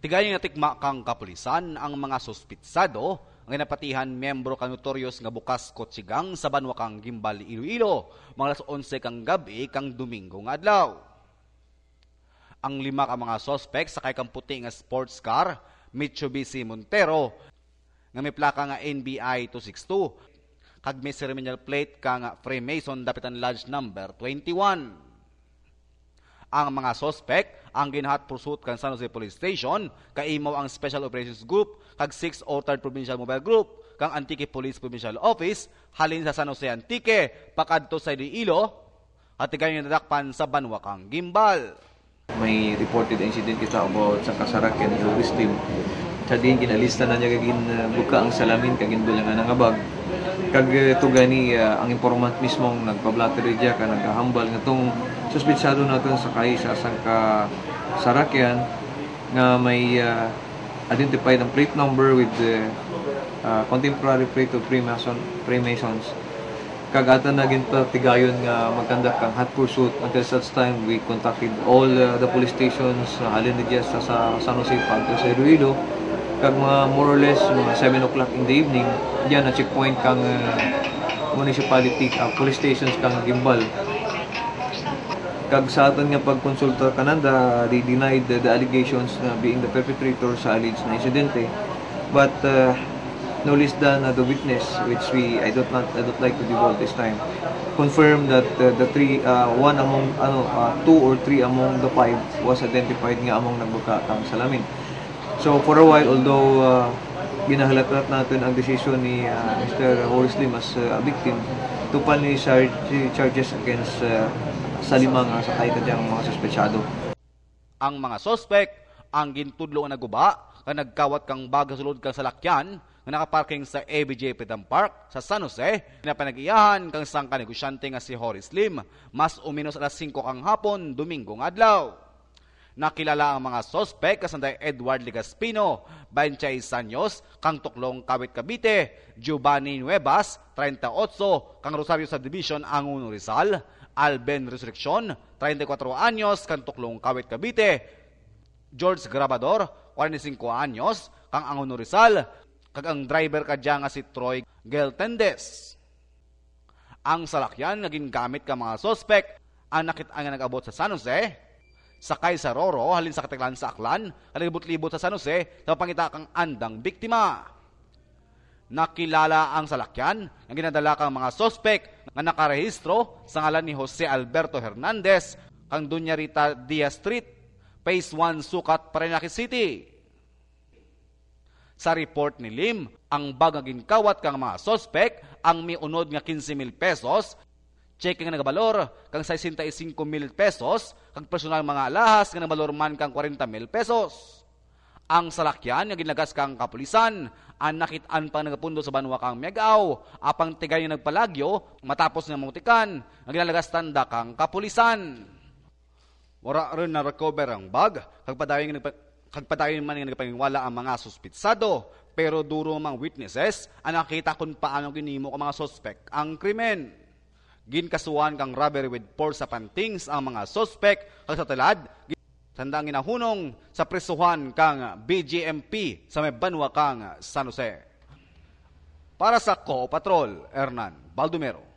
Tigay nga tikma kang kapulisan ang mga suspitsado ang inapatihan membro kang notorious nga bukas kotsigang sa banwa kang Gimbal Iloilo mga alas 11 kang gabi kang Domingo nga adlaw. Ang lima ka mga suspect sakay kang puti nga sports car Mitsubishi Montero nga may plaka nga NBI 262 kag may ceremonial plate ka nga Freemason dapitan lodge number 21 ang mga sospek ang ginhat pursuit kan San Jose Police Station kaimaw ang Special Operations Group kag 6 o 3rd Provincial Mobile Group kang Antique Police Provincial Office halin sa San Jose Antique pakadto sa Iloilo at tigay nga nadakpan sa Banwa kang Gimbal. may reported incident kita about sa Kasaraken Tourist Team. Sa din ginalista na niya kagin uh, buka ang salamin kagin bulangan ang abag. Kag uh, to gani uh, ang informant mismong nagpablattery diya ka nagahambal nga tong suspitsado naton sa kay sa sangka Sarakyan nga may uh, identified ang plate number with the uh, contemporary plate of Freemason Freemasons. Kagatan na ginta tigayon nga magkandak kang hot pursuit. Until such time we contacted all uh, the police stations uh, halin ni sa, sa San Jose Pagto sa Iloilo. Kag mga more or less mga 7 o'clock in the evening diyan na checkpoint kang uh, municipality uh, police stations kang Gimbal kag sa aton nga pagkonsulta kananda they denied the, the allegations na being the perpetrator sa alleged na insidente but uh, no less than uh, the witness which we I don't not I don't like to divulge this time confirmed that uh, the three uh, one among ano uh, two or three among the five was identified nga among nagbuka kang salamin so for a while although uh, ginahalat natin ang decision ni uh, Mr. Horace Lim as uh, a victim tupal ni char- charges against uh, sa limang uh, sakay kadyang mga suspetsado Ang mga sospek ang gintudlo nga naguba nga nagkawat kang baga sulod kang salakyan nga nakaparking sa ABJ Freedom Park sa San Jose na panag-iyahan kang sang kanegosyante nga si Horace Lim mas uminos alas 5 kang hapon Domingo nga adlaw. Nakilala ang mga sospek kasanday Edward Ligaspino, 26 anyos, kang tuklong Kawit Cavite, Giovanni Nuevas, 38, kang Rosario Subdivision, Anguno Rizal, Alben Resurrección, 34 anyos, kang tuklong Kawit Cavite, George Grabador, 45 anyos, kang Anguno Rizal, kag ang driver kadya nga si Troy Geltendes. Ang salakyan nga gingamit ka mga sospek ang nakit ang nag-abot sa San Jose, sakay sa Roro halin sa katiklan sa Aklan, halibot-libot sa San Jose sa pangita kang andang biktima. Nakilala ang salakyan nga ginadala kang mga sospek nga nakarehistro sa ngalan ni Jose Alberto Hernandez kang Dunya Rita Diaz Street, Phase 1 Sukat, Parañaque City. Sa report ni Lim, ang bagagin kawat kang mga sospek ang miunod nga 15 mil pesos, checking nga nagabalor kang 65 mil pesos, kag personal mga alahas nga nagabalor man kang 40 mil pesos. Ang salakyan nga ginagas kang kapulisan, ang nakitaan pa nagapundo sa banwa kang Miagaw, apang tigay nga nagpalagyo, matapos nga mutikan, ang ginalagas tanda kang kapulisan. Wara rin na recover ang bag, kag padayon nga nagpa kag padayon man nga nagpangwala ang mga suspitsado, pero duro mang witnesses ang nakita kung paano ginimo ang mga suspect ang krimen. Ginkasuhan kang robbery with force sa pantings ang mga suspect kag sa talad Tandang ginahunong sa presuhan kang BGMP sa may banwa kang San Jose. Para sa Ko Patrol, Hernan Baldomero.